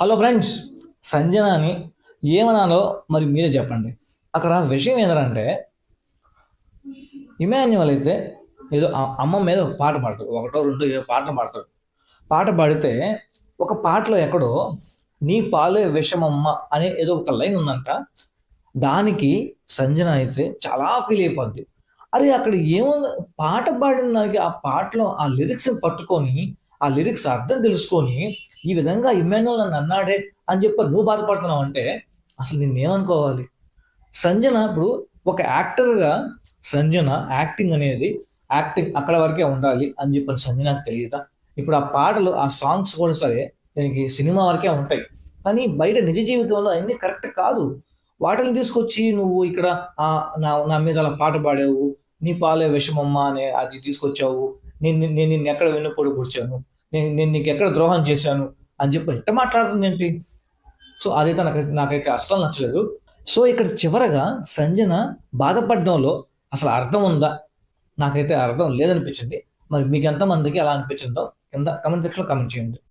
Hello friends సంజనాని ఏమనాలో మరి మీరే చెప్పండి. అక్కడ విషయం ఏంటంటే ఇమాన్యువల్ అయితే ఏదో అమ్మ మీద ఒక పాట పాడతాడు. ఒకటో రెండో ఏదో పాటలు పాడతాడు. పాట పాడితే ఒక పాటలో ఎక్కడో నీ పాలే విషమమ్మ అనే ఏదో ఒక లైన్ ఉందంట. దానికి సంజన అయితే చాలా ఫీల్ అయిపోద్ది. అరే అక్కడ ఏముంది? పాట పాడిన దానికి ఆ పాటలో ఆ లిరిక్స్ పట్టుకొని ఆ లిరిక్స్ అర్థం తెలుసుకొని ఈ విధంగా ఇమ్మాన్యుల్ నన్ను అన్నాడే అని చెప్పి నువ్వు బాధపడుతున్నావు అంటే అసలు నిన్నేమనుకోవాలి సంజన ఇప్పుడు ఒక యాక్టర్గా సంజన యాక్టింగ్ అనేది యాక్టింగ్ అక్కడ వరకే ఉండాలి అని చెప్పని సంజనకు తెలియదా? ఇప్పుడు ఆ పాటలు ఆ సాంగ్స్ కూడా సరే దీనికి సినిమా వరకే ఉంటాయి. కానీ బయట నిజ జీవితంలో అన్నీ కరెక్ట్ కాదు. వాటిని తీసుకొచ్చి నువ్వు ఇక్కడ నా నా మీద అలా పాట పాడావు నీ పాలే విషమమ్మ అనే అది తీసుకొచ్చావు నేను నేను- నిన్ను ఎక్కడ వెన్నుపొడి కూర్చాను నేను నేను నీకు ఎక్కడ ద్రోహం చేశాను అని చెప్పి ఎట్ట మాట్లాడుతుంది ఏంటి? సో అదైతే నాకు నాకైతే అస్సలు నచ్చలేదు. సో ఇక్కడ చివరగా సంజన బాధపడడంలో అసలు అర్థం ఉందా? నాకైతే అర్థం లేదనిపించింది. మరి మీకు ఎంతమందికి అలా అనిపించిందో కింద కమెంట్ సెక్షన్లో కమెంట్ చేయండి.